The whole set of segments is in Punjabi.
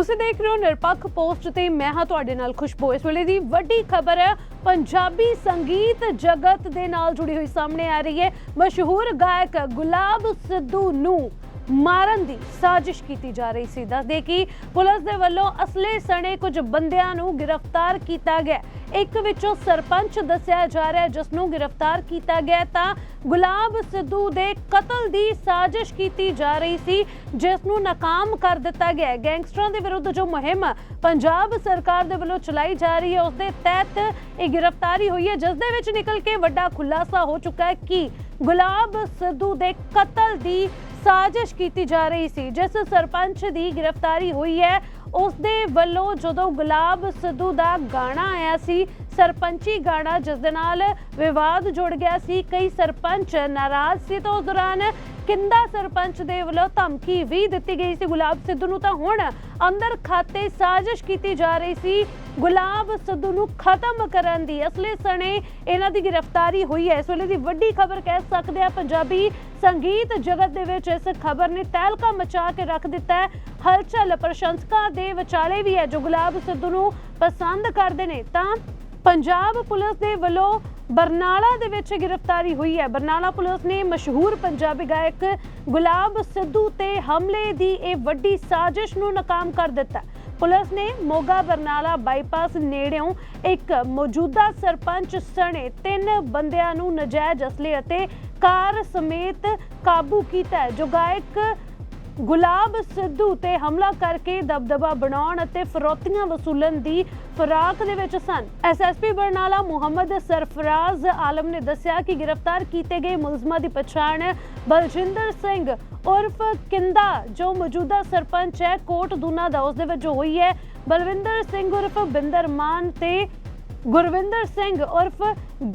ਤੁਸੀਂ ਦੇਖ ਰਹੇ ਹੋ ਨਿਰਪੱਖ ਪੋਸਟ ਤੇ ਮੈਂ ਹਾਂ ਤੁਹਾਡੇ ਨਾਲ ਖੁਸ਼ਬੂ। ਇਸ ਵੇਲੇ ਦੀ ਵੱਡੀ ਖਬਰ ਹੈ ਪੰਜਾਬੀ ਸੰਗੀਤ ਜਗਤ ਦੇ ਨਾਲ ਜੁੜੀ ਹੋਈ ਸਾਹਮਣੇ ਆ ਰਹੀ ਹੈ। ਮਸ਼ਹੂਰ ਗਾਇਕ ਗੁਲਾਬ ਸਿੱਧੂ ਨੂੰ ਮਾਰਨ ਦੀ ਸਾਜ਼ਿਸ਼ ਕੀਤੀ ਜਾ ਰਹੀ ਸੀ। ਦੱਸਦੇ ਕਿ ਪੁਲਿਸ ਦੇ ਵੱਲੋਂ ਅਸਲੇ ਸਣੇ ਕੁਝ ਬੰਦਿਆਂ ਨੂੰ ਗ੍ਰਿਫਤਾਰ ਕੀਤਾ ਗਿਆ। ਇੱਕ ਵਿੱਚੋਂ ਸਰਪੰਚ ਦੱਸਿਆ ਜਾ ਰਿਹਾ ਹੈ, ਜਿਸ ਨੂੰ ਗ੍ਰਿਫਤਾਰ ਕੀਤਾ ਗਿਆ ਤਾਂ ਗੁਲਾਬ ਸਿੱਧੂ ਦੇ ਕਤਲ ਦੀ ਸਾਜ਼ਿਸ਼ ਕੀਤੀ ਜਾ ਰਹੀ ਸੀ, ਜਿਸ ਨੂੰ ਨਾਕਾਮ ਕਰ ਦਿੱਤਾ ਗਿਆ ਗੈਂਗਸਟਰਾਂ ਦੇ ਵਿਰੁੱਧ ਜੋ ਮੁਹਿੰਮ ਪੰਜਾਬ ਸਰਕਾਰ ਦੇ ਵੱਲੋਂ ਚਲਾਈ ਜਾ ਰਹੀ ਹੈ, ਉਸ ਦੇ ਤਹਿਤ ਇਹ ਗ੍ਰਿਫਤਾਰੀ ਹੋਈ ਹੈ, ਜਿਸ ਦੇ ਵਿੱਚ ਨਿਕਲ ਕੇ ਵੱਡਾ ਖੁਲਾਸਾ ਹੋ ਚੁੱਕਾ ਹੈ ਕਿ ਗੁਲਾਬ ਸਿੱਧੂ ਦੇ ਕਤਲ ਦੀ ਸਾਜ਼ਿਸ਼ ਕੀਤੀ ਜਾ ਰਹੀ ਸੀ, ਜਿਸ ਸਰਪੰਚ ਦੀ ਗ੍ਰਿਫਤਾਰੀ ਹੋਈ ਹੈ ਉਸ ਦੇ ਵੱਲੋਂ ਜਦੋਂ ਗੁਲਾਬ ਸਿੱਧੂ ਦਾ ਗਾਣਾ ਆਇਆ ਸੀ, ਸਰਪੰਚੀ ਗਾਣਾ, ਜਿਸ ਦੇ ਨਾਲ ਵਿਵਾਦ ਜੁੜ ਗਿਆ ਸੀ, ਕਈ ਸਰਪੰਚ ਨਾਰਾਜ਼ ਸੀ। ਤਾਂ ਉਸ ਦੌਰਾਨ ਕਿੰਦਾ ਸਰਪੰਚ ਦੇ ਵੱਲੋਂ ਧਮਕੀ ਵੀ ਦਿੱਤੀ ਗਈ ਸੀ? ਗੁਲਾਬ ਸਿੱਧੂ ਨੂੰ ਤਾਂ ਹੁਣ ਅੰਦਰ ਖਾਤੇ ਸਾਜ਼ਿਸ਼ ਕੀਤੀ ਜਾ ਰਹੀ ਸੀ। ਗੁਲਾਬ ਸਿੱਧੂ ਨੂੰ ਖਤਮ ਕਰਨ ਦੀ ਅਸਲੇ ਸਣੇ ਇਹਨਾਂ ਦੀ ਗ੍ਰਿਫਤਾਰੀ ਹੋਈ ਹੈ। ਇਸ ਵੇਲੇ ਦੀ ਵੱਡੀ ਖਬਰ ਕਹਿ ਸਕਦੇ ਆ ਪੰਜਾਬੀ ਸੰਗੀਤ ਜਗਤ ਦੇ ਵਿੱਚ ਇਸ ਖਬਰ ਨੇ ਤਹਿਲਕਾ ਮਚਾ ਕੇ ਰੱਖ ਦਿੱਤਾ ਹੈ। ਹਲਚਲ ਪ੍ਰਸ਼ੰਸਕਾਂ ਦੇ ਵਿਚਾਲੇ ਵੀ ਹੈ। ਜੋ ਗੁਲਾਬ ਸਿੱਧੂ ਨੂੰ ਪਸੰਦ ਕਰਦੇ ਨੇ, ਤਾਂ ਪੰਜਾਬ ਪੁਲਿਸ ਦੇ ਵੱਲੋਂ ਬਰਨਾਲਾ ਦੇ ਵਿੱਚ ਗ੍ਰਿਫਤਾਰੀ ਹੋਈ ਹੈ। ਬਰਨਾਲਾ ਪੁਲਿਸ ਨੇ ਮਸ਼ਹੂਰ ਪੰਜਾਬੀ ਗਾਇਕ ਗੁਲਾਬ ਸਿੱਧੂ ਤੇ ਹਮਲੇ ਦੀ ਇਹ ਵੱਡੀ ਸਾਜ਼ਿਸ਼ ਨੂੰ ਨਾਕਾਮ ਕਰ ਦਿੱਤਾ। ਪੁਲਿਸ ਨੇ ਮੋਗਾ ਬਰਨਾਲਾ ਬਾਈਪਾਸ ਨੇੜਿਓਂ ਇੱਕ ਮੌਜੂਦਾ ਸਰਪੰਚ ਸਣੇ ਤਿੰਨ ਬੰਦਿਆਂ ਨੂੰ ਨਜਾਇਜ਼ ਅਸਲੇ ਅਤੇ ਕਾਰ ਸਮੇਤ ਕਾਬੂ ਕੀਤਾ ਜੋ ਗਾਇਕ ਗੁਲਾਬ ਸਿੱਧੂ ਤੇ ਹਮਲਾ ਕਰਕੇ ਦਬਦਬਾ ਬਣਾਉਣ ਅਤੇ ਫਰੋਤੀਆਂ ਵਸੂਲਣ ਦੀ ਫਰਾਕ ਦੇ ਵਿੱਚ ਸਨ। ਐਸਐਸਪੀ ਬਰਨਾਲਾ ਮੁਹੰਮਦ ਸਰਫਰਾਜ਼ ਆਲਮ ਨੇ ਦੱਸਿਆ ਕਿ ਗ੍ਰਿਫਤਾਰ ਕੀਤੇ ਗਏ ਮੁਲਜ਼ਮਾਂ ਦੀ ਪਛਾਣ ਬਲਜਿੰਦਰ ਸਿੰਘ ਉਰਫ ਕਿੰਦਾ, ਜੋ ਮੌਜੂਦਾ ਸਰਪੰਚ ਹੈ, ਕੋਟ ਦੂਨਾ ਦਾ, ਉਸ ਦੇ ਵਿੱਚ ਹੋਈ ਹੈ। ਬਲਵਿੰਦਰ ਸਿੰਘ ਉਰਫ ਬਿੰਦਰ ਮਾਨ ਤੇ ਗੁਰਵਿੰਦਰ ਸਿੰਘ ਉਰਫ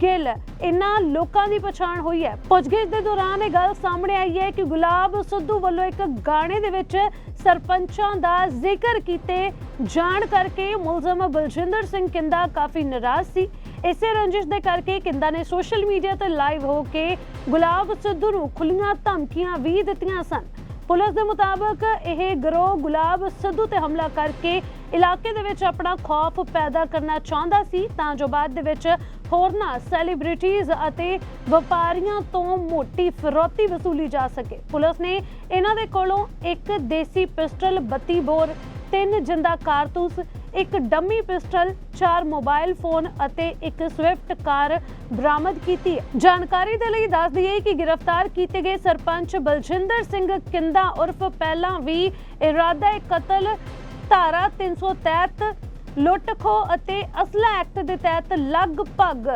ਗਿੱਲ। ਇਹਨਾਂ ਲੋਕਾਂ ਦੀ ਪਛਾਣ ਹੋਈ ਹੈ। ਪੁੱਛਗਿੱਛ ਦੇ ਦੌਰਾਨ ਇਹ ਗੱਲ ਸਾਹਮਣੇ ਆਈ ਹੈ ਕਿ ਗੁਲਾਬ ਸਿੱਧੂ ਵੱਲੋਂ ਇੱਕ ਗਾਣੇ ਦੇ ਵਿੱਚ ਸਰਪੰਚਾਂ ਦਾ ਜ਼ਿਕਰ ਕੀਤੇ ਜਾਣ ਕਰਕੇ ਮੁਲਜ਼ਮ ਬਲਜਿੰਦਰ ਸਿੰਘ ਕਿੰਦਾ ਕਾਫੀ ਨਾਰਾਜ਼ ਸੀ। ਇਸੇ ਰੰਜਿਸ਼ ਦੇ ਕਰਕੇ ਕਿੰਦਾ ਨੇ ਸੋਸ਼ਲ ਮੀਡੀਆ ਤੇ ਲਾਈਵ ਹੋ ਕੇ ਗੁਲਾਬ ਸਿੱਧੂ ਨੂੰ ਖੁੱਲੀਆਂ ਧਮਕੀਆਂ ਵੀ ਦਿੱਤੀਆਂ ਸਨ। ਪੁਲਿਸ ਦੇ ਮੁਤਾਬਕ ਇਹ ਗਰੋਹ ਗੁਲਾਬ ਸਿੱਧੂ ਤੇ ਹਮਲਾ ਕਰਕੇ ਇਲਾਕੇ ਦੇ ਵਿੱਚ ਆਪਣਾ ਖੌਫ ਪੈਦਾ ਕਰਨਾ ਚਾਹੁੰਦਾ ਸੀ, ਤਾਂ ਜੋ ਬਾਅਦ ਦੇ ਵਿੱਚ ਹੋਰਨਾਂ ਸੈਲੀਬ੍ਰਿਟੀਜ਼ ਅਤੇ ਵਪਾਰੀਆਂ ਤੋਂ ਮੋਟੀ ਫਿਰੌਤੀ ਵਸੂਲੀ ਜਾ ਸਕੇ। ਪੁਲਿਸ ਨੇ ਇਹਨਾਂ ਦੇ ਕੋਲੋਂ ਇੱਕ ਦੇਸੀ ਪਿਸਟਲ 32 ਬੋਰ, ਤਿੰਨ ਜਿੰਦਾ ਕਾਰਤੂਸ, ਇੱਕ ਡੰਮੀ ਪਿਸਟਲ, ਚਾਰ ਮੋਬਾਈਲ ਫੋਨ ਅਤੇ ਇੱਕ ਸਵਿਫਟ ਕਾਰ ਬਰਾਮਦ ਕੀਤੀ। ਹੈ ਜਾਣਕਾਰੀ ਦੇ ਲਈ ਦੱਸ ਦਈਏ ਕਿ ਗ੍ਰਿਫਤਾਰ ਕੀਤੇ ਗਏ ਸਰਪੰਚ ਬਲਜਿੰਦਰ ਸਿੰਘ ਕਿੰਦਾ ਉਰਫ ਪਹਿਲਾਂ ਵੀ ਇਰਾਦਾ ਕਤਲ ਧਾਰਾ 363 ਲੁੱਟ ਖੋਹ ਅਤੇ ਅਸਲਾ ਐਕਟ ਦੇ ਤਹਿਤ ਲਗਭਗ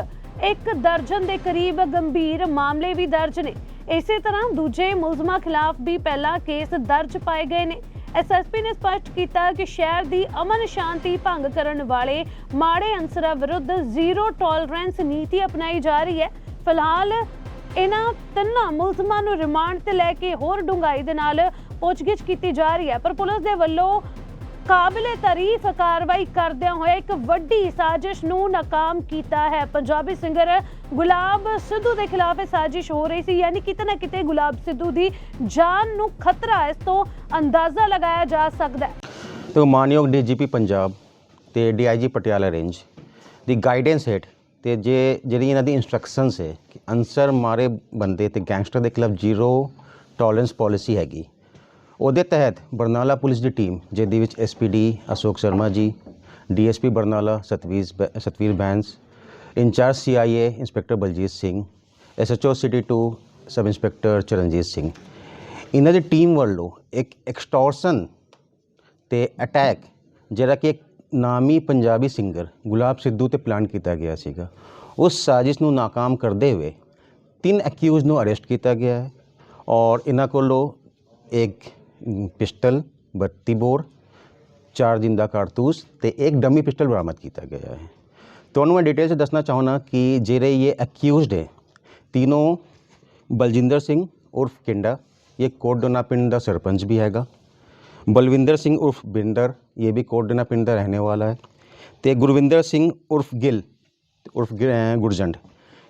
ਇੱਕ ਦਰਜਨ ਦੇ ਕਰੀਬ ਗੰਭੀਰ ਮਾਮਲੇ ਵੀ ਦਰਜ ਨੇ। ਇਸੇ ਤਰ੍ਹਾਂ ਦੂਜੇ ਮੁਲਜ਼ਮਾਂ ਖਿਲਾਫ ਵੀ ਪਹਿਲਾਂ ਕੇਸ ਦਰਜ ਪਾਏ ਗਏ ਨੇ। ਐਸਐਸਪੀ ਨੇ ਸਪਸ਼ਟ ਕੀਤਾ ਕਿ ਸ਼ਹਿਰ ਦੀ ਅਮਨ ਸ਼ਾਂਤੀ ਭੰਗ ਕਰਨ ਵਾਲੇ ਮਾੜੇ ਅਨਸਰਾਂ ਵਿਰੁੱਧ ਜ਼ੀਰੋ ਟੋਲਰੈਂਸ ਨੀਤੀ ਅਪਣਾਈ ਜਾ ਰਹੀ ਹੈ। ਫਿਲਹਾਲ ਇਹਨਾਂ ਤਿੰਨਾਂ ਮੁਲਜ਼ਮਾਂ ਨੂੰ ਰਿਮਾਂਡ ਤੇ ਲੈ ਕੇ ਹੋਰ ਡੂੰਘਾਈ ਦੇ ਨਾਲ ਪੁੱਛਗਿੱਛ ਕੀਤੀ ਜਾ ਰਹੀ ਹੈ। ਪਰ ਪੁਲਿਸ ਦੇ ਵੱਲੋਂ ਕਾਬਲੇ ਤਾਰੀਫ ਕਾਰਵਾਈ ਕਰਦਿਆਂ ਹੋਇਆ ਇੱਕ ਵੱਡੀ ਸਾਜ਼ਿਸ਼ ਨੂੰ ਨਾਕਾਮ ਕੀਤਾ ਹੈ। ਪੰਜਾਬੀ ਸਿੰਗਰ ਗੁਲਾਬ ਸਿੱਧੂ ਦੇ ਖਿਲਾਫ ਇਹ ਸਾਜ਼ਿਸ਼ ਹੋ ਰਹੀ ਸੀ। ਯਾਨੀ ਕਿਤੇ ਨਾ ਕਿਤੇ ਗੁਲਾਬ ਸਿੱਧੂ ਦੀ ਜਾਨ ਨੂੰ ਖਤਰਾ ਇਸ ਤੋਂ ਅੰਦਾਜ਼ਾ ਲਗਾਇਆ ਜਾ ਸਕਦਾ ਹੈ। ਤੇ ਮਾਨਯੋਗ ਡੀਜੀਪੀ ਪੰਜਾਬ ਤੇ ਡੀਆਈਜੀ ਪਟਿਆਲਾ ਰੇਂਜ ਦੀ ਗਾਈਡੈਂਸ ਹੇਠ ਤੇ ਜੇ ਜਿਹੜੀ ਇਹਨਾਂ ਦੀ ਇਨਸਟਰਕਸ਼ਨਸ ਹੈ ਕਿ ਅਨਸਰ ਮਾਰੇ ਬੰਦੇ ਤੇ ਗੈਂਗਸਟਰ ਦੇ ਖਿਲਾਫ ਜ਼ੀਰੋ ਟੋਲਰੈਂਸ ਪਾਲਿਸੀ ਹੈਗੀ। ਉਹਦੇ ਤਹਿਤ ਬਰਨਾਲਾ ਪੁਲਿਸ ਦੀ ਟੀਮ, ਜਿਹਦੇ ਵਿੱਚ ਐਸਪੀਡੀ ਅਸ਼ੋਕ ਸ਼ਰਮਾ ਜੀ ਡੀਐਸਪੀ ਬਰਨਾਲਾ ਸਤਵੀਰ ਬੈ- Satvir Bains, incharge CIA inspector Baljit Singh SHO city 2 sub inspector Charanjit Singh. ਇਹਨਾਂ ਦੀ ਟੀਮ ਵੱਲੋਂ ਇੱਕ ਐਕਸਟੋਰਸ਼ਨ ਤੇ ਅਟੈਕ, ਜਿਹੜਾ ਕਿ ਇੱਕ ਨਾਮੀ ਪੰਜਾਬੀ ਸਿੰਗਰ ਗੁਲਾਬ ਸਿੱਧੂ ਤੇ ਪਲਾਨ ਕੀਤਾ ਗਿਆ ਸੀਗਾ ਉਸ ਸਾਜ਼ਿਸ਼ ਨੂੰ ਨਾਕਾਮ ਕਰਦੇ ਹੋਏ ਤਿੰਨ ਅਕਿਊਜ਼ ਨੂੰ ਅਰੈਸਟ ਕੀਤਾ ਗਿਆ ਹੈ ਔਰ ਇਹਨਾਂ ਕੋਲੋਂ ਇੱਕ ਪਿਸਟਲ 32 ਬੋਰ ਚਾਰ ਜਿੰਦਾ ਕਾਰਤੂਸ ਤੇ ਇੱਕ ਡਮੀ ਪਿਸਟਲ ਬਰਾਮਦ ਕੀਤਾ ਗਿਆ ਹੈ ਤੁਹਾਨੂੰ ਮੈਂ ਡਿਟੇਲ 'ਚ ਦੱਸਣਾ ਚਾਹੁੰਦਾ ਕਿ ਜਿਹੜੇ ਇਹ ਅਕਿਊਜ਼ਡ ਹੈ तीनों ਬਲਜਿੰਦਰ ਸਿੰਘ ਉਰਫ ਕਿੰਡਾ ਇਹ ਕੋਟਡੋਨਾ ਪਿੰਡ ਦਾ ਸਰਪੰਚ ਵੀ ਹੈਗਾ ਬਲਵਿੰਦਰ ਸਿੰਘ ਉਰਫ ਬਿੰਦਰ ਇਹ ਵੀ ਕੋਟਡੋਨਾ ਪਿੰਡ ਦਾ ਰਹਿਣੇ ਵਾਲਾ ਹੈ ਤੇ ਗੁਰਵਿੰਦਰ ਸਿੰਘ ਉਰਫ ਗਿੱਲ ਉਰਫ ਗਿ- ਅਹ ਗੁਰਜੰਡ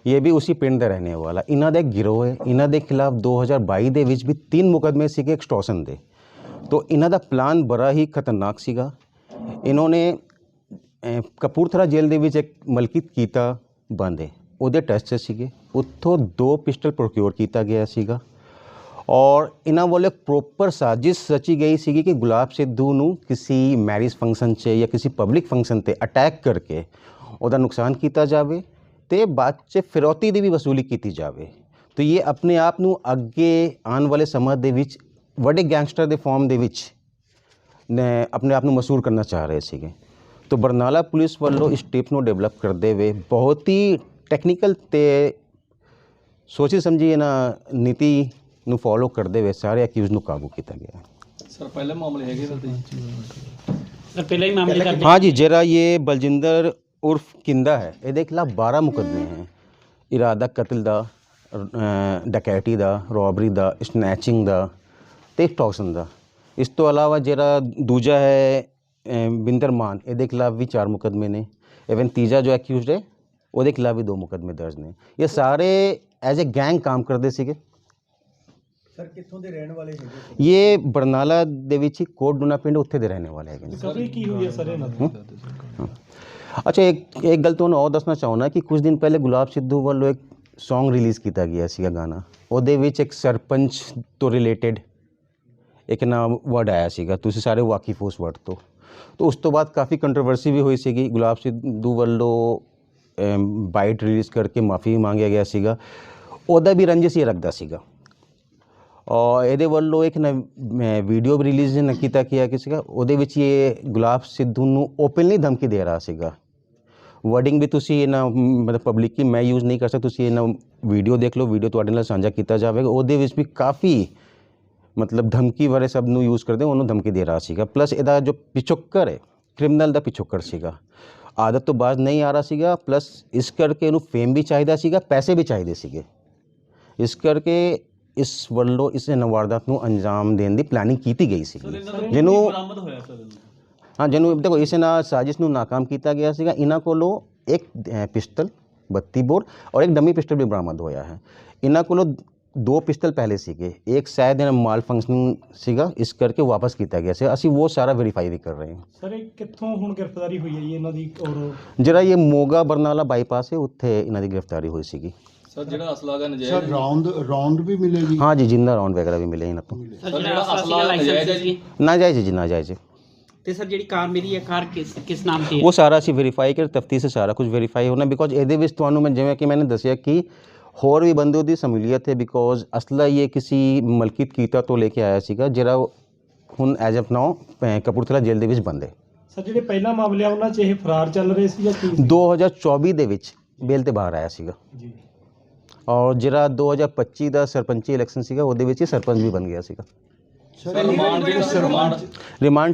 ਇਹ ਵੀ ਉਸੇ ਪਿੰਡ ਦਾ ਰਹਿਣੇ ਵਾਲਾ ਇਹਨਾਂ ਦਾ ਗਿਰੋਹ ਹੈ ਇਹਨਾਂ ਦੇ ਖਿਲਾਫ 2022 ਦੇ ਵਿੱਚ ਵੀ ਤਿੰਨ ਮੁਕਦਮੇ ਸੀਗੇ ਐਕਸਟੋਰਸ਼ਨ ਦੇ ਤੋ ਇਹਨਾਂ ਦਾ ਪਲਾਨ ਬੜਾ ਹੀ ਖਤਰਨਾਕ ਸੀਗਾ ਇਹਨਾਂ ਨੇ ਕਪੂਰਥਲਾ ਜੇਲ੍ਹ ਦੇ ਵਿੱਚ ਇੱਕ ਮਲਕੀਤ ਕੀਤਾ ਬੰਦ ਹੈ ਉਹਦੇ ਟੈਸਟ ਸੀਗੇ ਉੱਥੋਂ ਦੋ ਪਿਸਟਲ ਪ੍ਰੋਕਿਉਰ ਕੀਤਾ ਗਿਆ ਸੀਗਾ ਔਰ ਇਹਨਾਂ ਵੱਲੋਂ ਪ੍ਰੋਪਰ ਸਾਜ਼ਿਸ਼ ਰਚੀ ਗਈ ਸੀਗੀ ਕਿ ਗੁਲਾਬ ਸਿੱਧੂ ਨੂੰ ਕਿਸੇ ਮੈਰਿਜ ਫੰਕਸ਼ਨ 'ਚ ਜਾਂ ਕਿਸੇ ਪਬਲਿਕ ਫੰਕਸ਼ਨ ਤੇ ਅਟੈਕ ਕਰਕੇ ਉਹਦਾ ਨੁਕਸਾਨ ਕੀਤਾ ਜਾਵੇ ਤੇ ਬਾਅਦ 'ਚ ਫਿਰੌਤੀ ਦੀ ਵੀ ਵਸੂਲੀ ਕੀਤੀ ਜਾਵੇ। ਤੇ ਇਹ ਆਪਣੇ ਆਪ ਨੂੰ ਅੱਗੇ ਆਉਣ ਵਾਲੇ ਸਮਾਂ ਦੇ ਵਿੱਚ ਵੱਡੇ ਗੈਂਗਸਟਰ ਦੇ ਫਾਰਮ ਦੇ ਵਿੱਚ ਨੇ ਆਪਣੇ ਆਪ ਨੂੰ ਮਸ਼ਹੂਰ ਕਰਨਾ ਚਾਹ ਰਹੇ ਸੀਗੇ। ਤੋ ਬਰਨਾਲਾ ਪੁਲਿਸ ਵੱਲੋਂ ਇਸ ਟਿਪ ਨੂੰ ਡਿਵੈਲਪ ਕਰਦੇ ਹੋਏ ਬਹੁਤ ਹੀ ਟੈਕਨੀਕਲ ਤੇ ਸੋਚੀ ਸਮਝੀ ਨਾ ਨੀਤੀ ਨੂੰ ਫੋਲੋ ਕਰਦੇ ਹੋਏ ਸਾਰੇ ਅਕਿਊਜ਼ ਨੂੰ ਕਾਬੂ ਕੀਤਾ ਗਿਆ। ਸਰ ਪਹਿਲੇ ਮਾਮਲੇ ਹੈਗੇ ਸਰ ਪਹਿਲੇ ਹੀ ਮਾਮਲੇ ਕਰਦੇ ਹਾਂ ਜੀ ਜਿਹੜਾ ਇਹ ਬਲਜਿੰਦਰ ਉਰਫ ਕਿੰਦਾ ਹੈ? ਇਹਦੇ ਖਿਲਾਫ 12 ਮੁਕਦਮੇ ਹੈ। ਇਰਾਦਾ ਕਤਲ ਦਾ ਡਕੈਟੀ ਦਾ ਰੋਬਰੀ ਦਾ ਸਨੈਚਿੰਗ ਦਾ ਤੇ ਟੌਕਸਨ ਦਾ। ਇਸ ਤੋਂ ਇਲਾਵਾ ਜਿਹੜਾ ਦੂਜਾ ਹੈ ਬਿੰਦਰ ਮਾਨ ਇਹਦੇ ਖਿਲਾਫ ਵੀ ਚਾਰ ਮੁਕਦਮੇ ਨੇ। ਇਵਨ ਤੀਜਾ ਜੋ ਐਕਿਊਜ਼ਡ ਹੈ ਉਹਦੇ ਖਿਲਾਫ ਵੀ ਦੋ ਮੁਕਦਮੇ ਦਰਜ ਨੇ। ਇਹ ਸਾਰੇ ਐਜ਼ ਅ ਗੈਂਗ ਕੰਮ ਕਰਦੇ ਸੀਗੇ। ਸਰ ਕਿੱਥੋਂ ਦੇ ਰਹਿਣ ਵਾਲੇ ਹੈਗੇ ਇਹ ਬਰਨਾਲਾ ਦੇ ਵਿੱਚ ਕੋਟ ਡੁਨਾ ਪਿੰਡ ਉੱਥੇ ਦੇ ਰਹਿਣੇ ਵਾਲੇ ਹੈਗੇ ਕਦੋਂ ਕੀ ਹੋਈ ਹੈ ਸਰ ਇਹਨਾਂ ਅੱਛਾ ਇੱਕ ਇੱਕ ਗੱਲ ਤੁਹਾਨੂੰ ਹੋਰ ਦੱਸਣਾ ਚਾਹੁੰਦਾ ਕਿ ਕੁਝ ਦਿਨ ਪਹਿਲੇ ਗੁਲਾਬ ਸਿੱਧੂ ਵੱਲੋਂ ਇੱਕ Song ਰਿਲੀਜ਼ ਕੀਤਾ ਗਿਆ ਸੀਗਾ ਗਾਣਾ ਉਹਦੇ ਵਿੱਚ ਇੱਕ ਸਰਪੰਚ ਤੋਂ ਰਿਲੇਟਡ ਇੱਕ ਨਾਮ ਵਰਡ ਆਇਆ ਸੀਗਾ ਤੁਸੀਂ ਸਾਰੇ ਵਾਕਿਫ ਉਸ ਵਰਡ ਤੋਂ ਤਾਂ ਉਸ ਤੋਂ ਬਾਅਦ ਕਾਫੀ ਕੰਟਰੋਵਰਸੀ ਵੀ ਹੋਈ ਸੀਗੀ ਗੁਲਾਬ ਸਿੱਧੂ ਵੱਲੋਂ ਬਾਈਟ ਰਿਲੀਜ਼ ਕਰਕੇ ਮਾਫੀ ਮੰਗਿਆ ਗਿਆ ਸੀਗਾ ਉਹਦਾ ਵੀ ਰੰਜਿਸ਼ ਹੀ ਰੱਖਦਾ ਸੀਗਾ ਔਰ ਇਹਦੇ ਵੱਲੋਂ ਇੱਕ ਨਾ ਵੀਡੀਓ ਵੀ ਰਿਲੀਜ਼ ਕੀਤਾ ਗਿਆ ਕਿ ਸੀਗਾ ਉਹਦੇ ਵਿੱਚ ਇਹ ਗੁਲਾਬ ਸਿੱਧੂ ਨੂੰ ਓਪਨਲੀ ਧਮਕੀ ਦੇ ਰਿਹਾ ਸੀਗਾ ਵਰਡਿੰਗ ਵੀ ਤੁਸੀਂ ਇਹਨਾਂ ਮਤਲਬ ਪਬਲਿਕਲੀ ਮੈਂ ਯੂਜ਼ ਨਹੀਂ ਕਰ ਸਕਦਾ ਤੁਸੀਂ ਇਹਨਾਂ ਵੀਡੀਓ ਦੇਖ ਲਓ ਵੀਡੀਓ ਤੁਹਾਡੇ ਨਾਲ ਸਾਂਝਾ ਕੀਤਾ ਜਾਵੇਗਾ। ਉਹਦੇ ਵਿੱਚ ਵੀ ਕਾਫੀ ਮਤਲਬ ਧਮਕੀ ਵਾਲੇ ਸ਼ਬਦ ਨੂੰ ਯੂਜ਼ ਕਰਦੇ ਉਹਨੂੰ ਧਮਕੀ ਦੇ ਰਿਹਾ ਸੀਗਾ। ਪਲੱਸ ਇਹਦਾ ਜੋ ਪਿਛੋਕਰ ਹੈ ਕ੍ਰਿਮੀਨਲ ਦਾ ਪਿਛੋਕਰ ਸੀਗਾ। ਆਦਤ ਤੋਂ ਬਾਅਦ ਨਹੀਂ ਆ ਰਿਹਾ ਸੀਗਾ ਪਲੱਸ ਇਸ ਕਰਕੇ ਇਹਨੂੰ ਫੇਮ ਵੀ ਚਾਹੀਦਾ ਸੀਗਾ ਪੈਸੇ ਵੀ ਚਾਹੀਦੇ ਸੀਗੇ। ਇਸ ਕਰਕੇ ਇਸ ਵੱਲੋਂ ਇਸ ਵਾਰਦਾਤ ਨੂੰ ਅੰਜਾਮ ਦੇਣ ਦੀ ਪਲਾਨਿੰਗ ਕੀਤੀ ਗਈ ਸੀ ਜਿਹਨੂੰ ਬਰਾਮਦ ਹੋਇਆ ਸਰ? ਹਾਂ ਜਿਹਨੂੰ ਦੇਖੋ ਇਸ ਨਾਲ ਸਾਜ਼ਿਸ਼ ਨੂੰ ਨਾਕਾਮ ਕੀਤਾ ਗਿਆ ਸੀਗਾ ਇਹਨਾਂ ਕੋਲੋਂ ਇੱਕ ਪਿਸਟਲ 32 ਬੋਰ ਔਰ ਇੱਕ ਡਮੀ ਪਿਸਟਲ ਵੀ ਬਰਾਮਦ ਹੋਇਆ ਹੈ ਇਹਨਾਂ ਕੋਲੋਂ ਦੋ ਪਿਸਟਲ ਪਹਿਲੇ ਸੀਗੇ ਇੱਕ ਸ਼ਾਇਦ ਇਹਨਾਂ ਮਾਲ ਫੰਕਸ਼ਨਿੰਗ ਸੀਗਾ ਇਸ ਕਰਕੇ ਵਾਪਸ ਕੀਤਾ ਗਿਆ ਸੀ ਅਸੀਂ ਉਹ ਸਾਰਾ ਵੈਰੀਫਾਈ ਵੀ ਕਰ ਰਹੇ ਹਾਂ ਸਰ ਇਹ ਕਿੱਥੋਂ ਹੁਣ ਗ੍ਰਿਫਤਾਰੀ ਹੋਈ ਹੈ ਜੀ ਇਹਨਾਂ ਦੀ ਔਰ ਜਿਹੜਾ ਇਹ ਮੋਗਾ ਬਰਨਾਲਾ ਬਾਈਪਾਸ ਹੈ ਉੱਥੇ ਇਹਨਾਂ ਦੀ ਗ੍ਰਿਫਤਾਰੀ ਹੋਈ ਸੀਗੀ ਸਰ ਜਿਹੜਾ ਅਸਲਾ ਹੈਗਾ ਨਜਾਇਜ਼ ਸਰ ਰਾਉਂਡ ਰਾਉਂਡ ਵੀ ਮਿਲੇਗੀ ਹਾਂ ਜੀ ਜਿੰਦਾ ਰਾਉਂਡ ਵਗੈਰਾ ਵੀ ਮਿਲੇ ਇਹਨਾਂ ਤੋਂ ਸਰ ਜਿਹੜਾ ਅਸਲਾ ਲਾਇਸੈਂਸ ਹੈ ਜੀ ਨਾ ਜਾਇਜ਼ ਜੀ ਨਾ ਜਾਇਜ਼ ਤੇ ਸਰ ਜਿਹੜੀ ਕਾਰ ਮਿਲੀ ਹੈ ਕਾਰ ਕਿਸ ਕਿਸ ਨਾਮ ਤੇ ਹੈ? ਉਹ ਸਾਰਾ ਅਸੀਂ ਵੈਰੀਫਾਈ ਕਰ ਤਫਤੀਸ਼ ਸਾਰਾ ਕੁਝ ਵੈਰੀਫਾਈ ਹੋਣਾ ਬਿਕੋਜ਼ ਇਹਦੇ ਵਿੱਚ ਤੁਹਾਨੂੰ ਮੈਂ ਜਿਵੇਂ ਕਿ ਮੈंने ਦੱਸਿਆ ਕਿ ਹੋਰ ਵੀ ਬੰਦੇ ਉਹਦੀ ਸਮੂਲੀਅਤ ਹੈ ਬਿਕੋਜ਼ ਅਸਲਾ ਇਹ ਕਿਸੇ ਮਲਕੀਤ ਕੀਤਾ ਤੋਂ ਲੈ ਕੇ ਆਇਆ ਸੀਗਾ ਜਿਹੜਾ ਹੁਣ ਐਜ਼ ਆਫ ਨਾਓ ਕਪੂਰਥਲਾ ਜੇਲ੍ਹ ਦੇ ਵਿੱਚ ਬੰਦ ਹੈ। ਸਰ ਜਿਹੜੇ ਪਹਿਲਾ ਮਾਮਲੇ ਉਹਨਾਂ 'ਚ ਇਹ ਫਰਾਰ ਚੱਲ ਰਹੇ ਸੀ ਜਾਂ ਕੀ ਸੀ? 2024 ਦੇ ਵਿੱਚ ਬੇਲ ਤੇ ਬਾਹਰ ਆਇਆ ਸੀਗਾ। ਜੀ। ਔਰ ਜਿਹੜਾ 2025 ਦਾ ਸਰਪੰਚੀ ਇਲੈਕਸ਼ਨ ਸੀਗਾ ਉਹਦੇ ਵਿੱਚ ਹੀ ਸਰਪੰਚ ਵੀ ਬਣ ਗਿਆ ਸੀਗਾ। ਸਰ ਰਿਮਾਂਡ ਜਿਹੜਾ ਸਰ ਰਿਮਾਂਡ ਰਿਮਾਂਡ